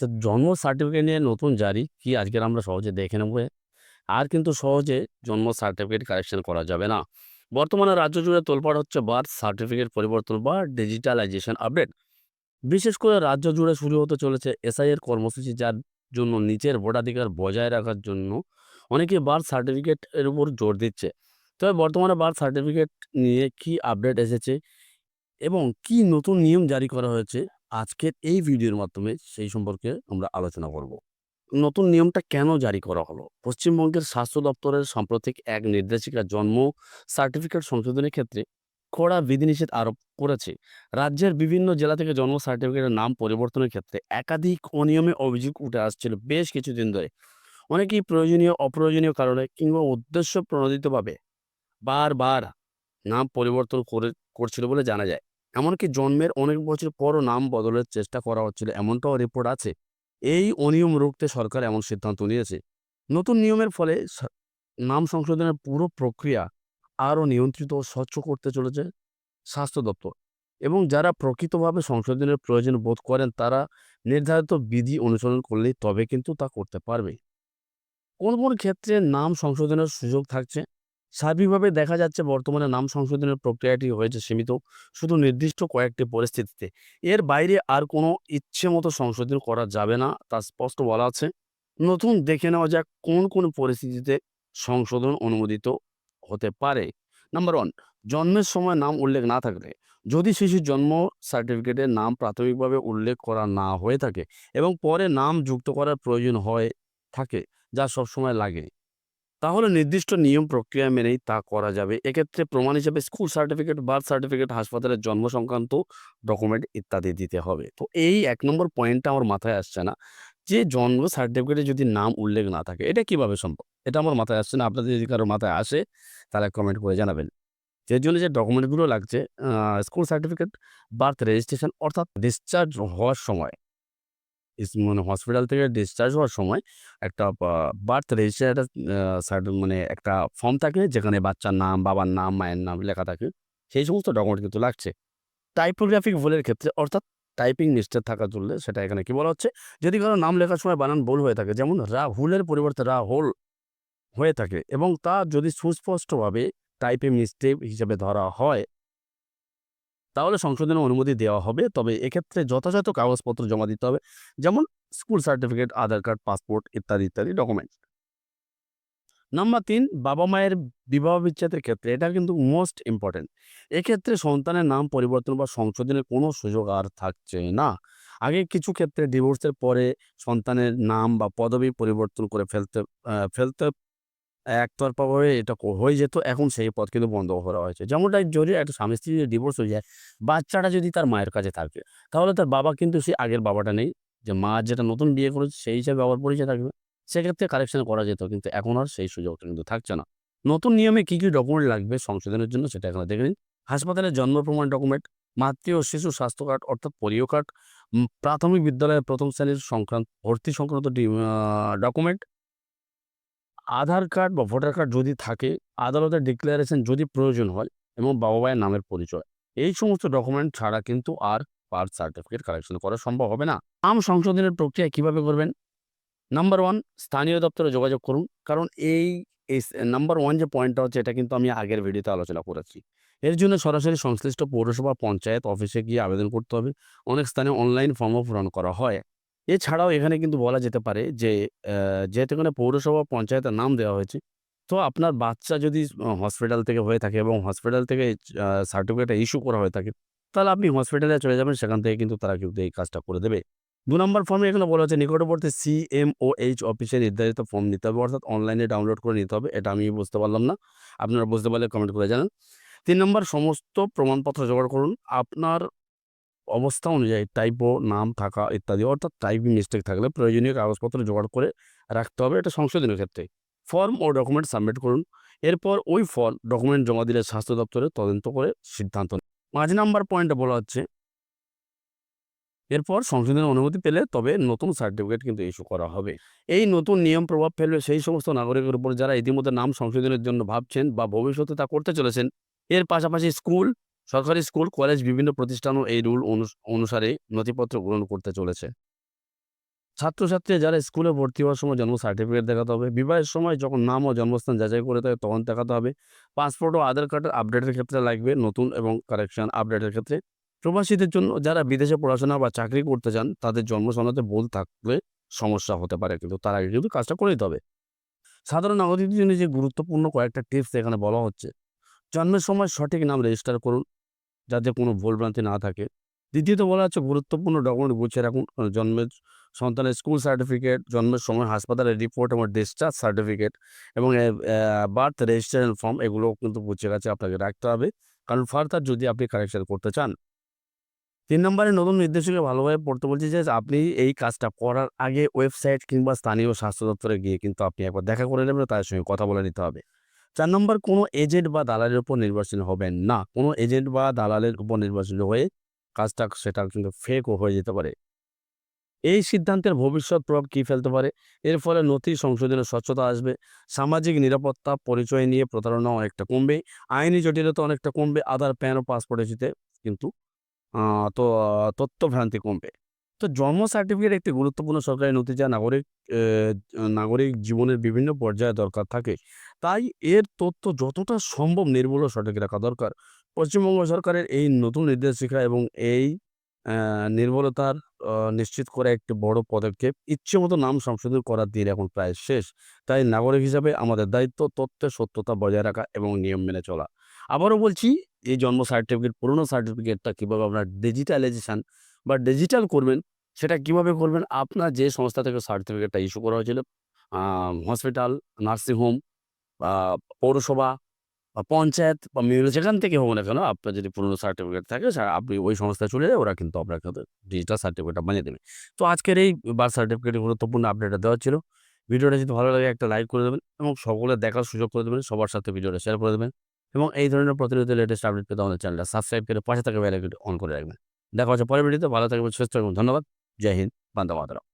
তো জন্ম সার্টিফিকেট নিয়ে নতুন জারি, কি আজকের আমরা সহজে দেখে নেব আর কিন্তু সহজে জন্ম সার্টিফিকেট কারেকশন করা যাবে না। বর্তমানে রাজ্য জুড়ে তোলপাড় হচ্ছে বার্থ সার্টিফিকেট পরিবর্তন বা ডিজিটালাইজেশন আপডেট বিশেষ করে রাজ্য জুড়ে শুরু হতে চলেছে এসআই এর কর্মসূচি, যার জন্য নিচের ভোটাধিকার বজায় রাখার জন্য অনেকে বার্থ সার্টিফিকেট এর উপর জোর দিচ্ছে। তবে বর্তমানে বার্থ সার্টিফিকেট নিয়ে কি আপডেট এসেছে এবং কি নতুন নিয়ম জারি করা হয়েছে আজকের এই ভিডিওর মাধ্যমে সেই সম্পর্কে আমরা আলোচনা করব। নতুন নিয়মটা কেন জারি করা হলো? পশ্চিমবঙ্গের স্বাস্থ্য দপ্তরের সাম্প্রতিক এক নির্দেশিকা জন্ম সার্টিফিকেট সংশোধনের ক্ষেত্রে কড়া বিধিনিষেধ আরোপ করেছে। রাজ্যের বিভিন্ন জেলা থেকে জন্ম সার্টিফিকেটের নাম পরিবর্তনের ক্ষেত্রে একাধিক অনিয়মে অভিযোগ উঠে আসছিল বেশ কিছুদিন ধরে। অনেকেই প্রয়োজনীয়, অপ্রয়োজনীয় কারণে কিংবা উদ্দেশ্য প্রণোদিতভাবে বারবার নাম পরিবর্তন করে, করছিল বলে জানা যায়। এমনকি জন্মের অনেক বছর পরও নাম বদলের চেষ্টা করা হচ্ছিল, এমনটাও রিপোর্ট আছে। এই অনিয়ম রুখতে সরকার এমন সিদ্ধান্ত নিয়েছে। নতুন নিয়মের ফলে নাম সংশোধনের পুরো প্রক্রিয়া আরও নিয়ন্ত্রিত ও স্বচ্ছ করতে চলেছে স্বাস্থ্য দপ্তর। এবং যারা প্রকৃতভাবে সংশোধনের প্রয়োজন বোধ করেন, তারা নির্ধারিত বিধি অনুসরণ করলেই তবে কিন্তু তা করতে পারবে। কোন কোন ক্ষেত্রে নাম সংশোধনের সুযোগ থাকছে? সার্বিকভাবে দেখা যাচ্ছে বর্তমানে নাম সংশোধনের প্রক্রিয়াটি হয়েছে সীমিত, শুধু নির্দিষ্ট কয়েকটি পরিস্থিতিতে। এর বাইরে আর কোনো ইচ্ছে মতো সংশোধন করা যাবে না, তা স্পষ্ট বলা আছে। নতুন দেখে নেওয়া যাক কোন কোন পরিস্থিতিতে সংশোধন অনুমোদিত হতে পারে। নাম্বার ওয়ান, জন্মের সময় নাম উল্লেখ না থাকলে। যদি শিশুর জন্ম সার্টিফিকেটে নাম প্রাথমিকভাবে উল্লেখ করা না হয়ে থাকে এবং পরে নাম যুক্ত করার প্রয়োজন হয়, থাকে, যা সবসময় লাগে। তাহলে নির্দিষ্ট নিয়ম প্রক্রিয়া মেনেই তা করা যাবে। এক্ষেত্রে প্রমাণ হিসেবে স্কুল সার্টিফিকেট, বার্থ সার্টিফিকেট হাসপাতালের জন্ম সংক্রান্ত ডকুমেন্ট ইত্যাদি দিতে হবে। তো এই এক নম্বর পয়েন্টটা আমার মাথায় আসছে না যে জন্ম সার্টিফিকেটে যদি নাম উল্লেখ না থাকে, এটা কীভাবে সম্ভব? এটা আমার মাথায় আসছে না। আপনাদের যদি কারোর মাথায় আসে, তাহলে কমেন্ট করে জানাবেন। যে জন্য যে ডকুমেন্টগুলো লাগছে স্কুল সার্টিফিকেট বার্থ রেজিস্ট্রেশন অর্থাৎ ডিসচার্জ হওয়ার সময় মানে হসপিটাল থেকে ডিসচার্জ হওয়ার সময় একটা বার্থ রেজিস্টার মানে একটা ফর্ম থাকে যেখানে বাচ্চার নাম, বাবার নাম, মায়ের নাম লেখা থাকে। সেই সমস্ত ডকুমেন্ট কিন্তু লাগছে। টাইপোগ্রাফিক ভুলের ক্ষেত্রে অর্থাৎ টাইপিং মিস্টেক থাকা চললে সেটা এখানে কি বলা হচ্ছে? যদি কারও নাম লেখার সময় বানান ভুল হয়ে থাকে, যেমন রাহুলের পরিবর্তে রাহুল হয়ে থাকে এবং তা যদি সুস্পষ্টভাবে টাইপিং মিস্টেক হিসেবে ধরা হয় তাহলে সংশোধনের অনুমতি দেওয়া হবে। তবে এক্ষেত্রে যথাযথ কাগজপত্র জমা দিতে হবে, যেমন school certificate, Aadhaar card, passport ইত্যাদি ইত্যাদি ডকুমেন্ট। নাম্বার তিন, বাবা মায়ের বিবাহ বিচ্ছেদের ক্ষেত্রে এটা কিন্তু মোস্ট ইম্পর্টেন্ট। এক্ষেত্রে সন্তানের নাম পরিবর্তন বা সংশোধনের কোনো সুযোগ আর থাকছে না। আগে কিছু ক্ষেত্রে ডিভোর্সের পরে সন্তানের নাম বা পদবি পরিবর্তন করে ফেলতে ফেলতে একতরফাভাবে এটা হয়ে যেত, এখন সেই পথ কিন্তু বন্ধ করা হয়েছে। যেমনটা যদি একটা স্বামী স্ত্রী ডিভোর্স হয়ে যায়, বাচ্চাটা যদি তার মায়ের কাছে থাকে, তাহলে তার বাবা কিন্তু সেই আগের বাবাটা নেই। যে মা যেটা নতুন বিয়ে করেছে, সেই হিসাবে বাবার পরিচয় থাকবে সেক্ষেত্রে কারেকশন করা যেত, কিন্তু এখন আর সেই সুযোগটা কিন্তু থাকছে না। নতুন নিয়মে কী কী ডকুমেন্ট লাগবে সংশোধনের জন্য সেটা এখানে দেখে নিন। হাসপাতালের জন্ম প্রমাণ ডকুমেন্ট মাতৃ ও শিশু স্বাস্থ্য কার্ড, অর্থাৎ পরিয় কার্ড প্রাথমিক বিদ্যালয়ের প্রথম শ্রেণির সংক্রান্ত, ভর্তি সংক্রান্ত ডকুমেন্ট আধার কার্ড বা ভোটার কার্ড যদি থাকে, আদালতের ডিক্লারেশন যদি প্রয়োজন হয় এবং বাবা মায়ের নামের পরিচয়, এই সমস্ত ডকুমেন্ট ছাড়া কিন্তু আর বার্থ সার্টিফিকেট কালেকশন করা সম্ভব হবে না। নাম সংশোধনের প্রক্রিয়া কীভাবে করবেন? নাম্বার ওয়ান স্থানীয় দপ্তরে যোগাযোগ করুন। কারণ এই নাম্বার ওয়ান যে পয়েন্টটা হচ্ছে, এটা কিন্তু আমি আগের ভিডিওতে আলোচনা করেছি। এর জন্য সরাসরি সংশ্লিষ্ট পৌরসভা, পঞ্চায়েত অফিসে গিয়ে আবেদন করতে হবে। অনেক স্থানে অনলাইন ফর্মও পূরণ করা হয়। এছাড়াও এখানে কিন্তু বলা যেতে পারে যে যেহেতু এখানে পৌরসভা পঞ্চায়েতের নাম দেওয়া হয়েছে, তো আপনার বাচ্চা যদি হসপিটাল থেকে হয়ে থাকে এবং হসপিটাল থেকে সার্টিফিকেট ইস্যু করা হয়ে থাকে, তাহলে আপনি হসপিটালে চলে যাবেন, সেখান থেকে কিন্তু তারা কিন্তু এই কাজটা করে দেবে। দু নম্বর ফর্মে এখানে বলা হচ্ছে নিকটবর্তী সিএমওএইচ অফিসে নির্ধারিত ফর্ম নিতে হবে, অর্থাৎ অনলাইনে ডাউনলোড করে নিতে হবে, এটা আমি বুঝতে পারলাম না, আপনারা বুঝতে পারলে কমেন্ট করে জানান। তিন নম্বর, সমস্ত প্রমাণপত্র জোগাড় করুন, আপনার অবস্থা অনুযায়ী টাইপো নাম, থাকা ইত্যাদি অর্থাৎ টাইপিং মিস্টেক থাকলে প্রয়োজনীয় কাগজপত্র জোগাড় করে রাখতে হবে এটা সংশোধনের ক্ষেত্রে। ফর্ম ও ডকুমেন্ট সাবমিট করুন। এরপর ওই ফর্ম ডকুমেন্ট জমা দিলে স্বাস্থ্য দপ্তরে তদন্ত করে সিদ্ধান্ত নেয় পাঁচ নাম্বার পয়েন্টে বলা হচ্ছে, এরপর সংশোধনের অনুমতি পেলে তবে নতুন সার্টিফিকেট কিন্তু ইস্যু করা হবে। এই নতুন নিয়ম প্রভাব ফেলবে সেই সমস্ত নাগরিকের উপর যারা ইতিমধ্যে নাম সংশোধনের জন্য ভাবছেন বা ভবিষ্যতে তা করতে চলেছেন। এর পাশাপাশি স্কুল সরকারি স্কুল, কলেজ বিভিন্ন প্রতিষ্ঠানও এই রুল অনুসারে নথিপত্র গ্রহণ করতে চলেছে। ছাত্রছাত্রী যারা স্কুলে ভর্তি হওয়ার সময় জন্ম সার্টিফিকেট দেখাতে হবে, বিবাহের সময় যখন নাম ও জন্মস্থান যাচাই করে থাকে তখন দেখাতে হবে। পাসপোর্ট ও আধার কার্ডের আপডেটের ক্ষেত্রে লাগবে নতুন এবং কারেকশন আপডেটের ক্ষেত্রে। প্রবাসীদের জন্য যারা বিদেশে পড়াশোনা বা চাকরি করতে চান, তাদের জন্ম ভুল থাকলে সমস্যা হতে পারে, কিন্তু তার আগে কিন্তু কাজটা করে দিতে হবে। সাধারণ নাগরিকদের জন্য যে গুরুত্বপূর্ণ কয়েকটা টিপস এখানে বলা হচ্ছে। জন্মের সময় সঠিক নাম রেজিস্টার করুন যাতে কোনো ভুলভ্রান্তি না থাকে। দ্বিতীয়ত বলা হচ্ছে গুরুত্বপূর্ণ ডকুমেন্ট গুছিয়ে রাখুন। জন্মের সন্তানের স্কুল সার্টিফিকেট জন্মের সময় হাসপাতালের রিপোর্ট এবং ডিসচার্জ সার্টিফিকেট এবং বার্থ রেজিস্ট্রেশন ফর্ম এগুলো কিন্তু গুছিয়ে কাছে আপনাকে রাখতে হবে। কারণ ফার্দার যদি আপনি কারেকশন করতে চান। তিন নম্বরে নতুন নির্দেশিকা ভালোভাবে পড়তে বলছি যে, আপনি এই কাজটা করার আগে ওয়েবসাইট কিংবা স্থানীয় স্বাস্থ্য দপ্তরে গিয়ে কিন্তু আপনি একবার দেখা করে নেবেন তাদের সঙ্গে কথা বলে নিতে হবে। চার নম্বর, কোনো এজেন্ট বা দালালের উপর নির্ভরশীল হবেন না। কোনো এজেন্ট বা দালালের উপর নির্ভরশীল হয়ে কাজটা সেটা কিন্তু ফেকও হয়ে যেতে পারে। এই সিদ্ধান্তের ভবিষ্যৎ প্রভাব কী ফেলতে পারে? এর ফলে নথি সংশোধনের স্বচ্ছতা আসবে, সামাজিক নিরাপত্তা, পরিচয় নিয়ে প্রতারণা অনেকটা কমবে, আইনি জটিলতা অনেকটা কমবে, আধার, প্যান ও পাসপোর্ট কিন্তু তো তথ্যভ্রান্তি কমবে। তো জন্ম সার্টিফিকেট একটি গুরুত্বপূর্ণ সরকারি নথি যা নাগরিক নাগরিক জীবনের বিভিন্ন পর্যায়ে দরকার থাকে। তাই এর তথ্য যতটা সম্ভব নির্ভুল সঠিক রাখা দরকার। পশ্চিমবঙ্গ সরকারের এই নতুন নির্দেশিকা এবং এই নির্ভুলতার নিশ্চিত করা একটি বড় পদক্ষেপ ইচ্ছে মতো নাম সংশোধন করার দিন এখন প্রায় শেষ। তাই নাগরিক হিসাবে আমাদের দায়িত্ব তথ্যের সত্যতা বজায় রাখা এবং নিয়ম মেনে চলা। আবারও বলছি, এই জন্ম সার্টিফিকেট পুরনো সার্টিফিকেটটা কীভাবে আপনার ডিজিটালাইজেশন বা ডিজিটাল করবেন, সেটা কীভাবে করবেন? আপনার যে সংস্থা থেকে সার্টিফিকেটটা ইস্যু করা হয়েছিল হসপিটাল নার্সিংহোম বা পৌরসভা, বা পঞ্চায়েত, বা মিউনিসিপাল যেখান থেকে হোক না কেন, আপনার যদি পুরনো সার্টিফিকেট থাকে আপনি ওই সংস্থায় চলে যায় ওরা কিন্তু আপনাকে ডিজিটাল সার্টিফিকেটটা বানিয়ে দেবে। তো আজকের এই বার্থ সার্টিফিকেটের গুরুত্বপূর্ণ আপডেটটা দেওয়া ছিল। ভিডিওটা যদি ভালো লাগে, একটা লাইক করে দেবেন এবং সকলে দেখার সুযোগ করে দেবেন, সবার সাথে ভিডিওটা শেয়ার করে দেবেন এবং এই ধরনের প্রতিনিয়ত লেটেস্ট আপডেট পেতে আমাদের চ্যানেলটা সাবস্ক্রাইব করে পাশে থাকা বেল আইকনটি অন করে রাখবেন। দেখা হচ্ছে পরের ভিডিওতে। ভালো থাকবেন সুস্থ থাকবেন। ধন্যবাদ। জয় হিন্দ বান্দা মাতরম।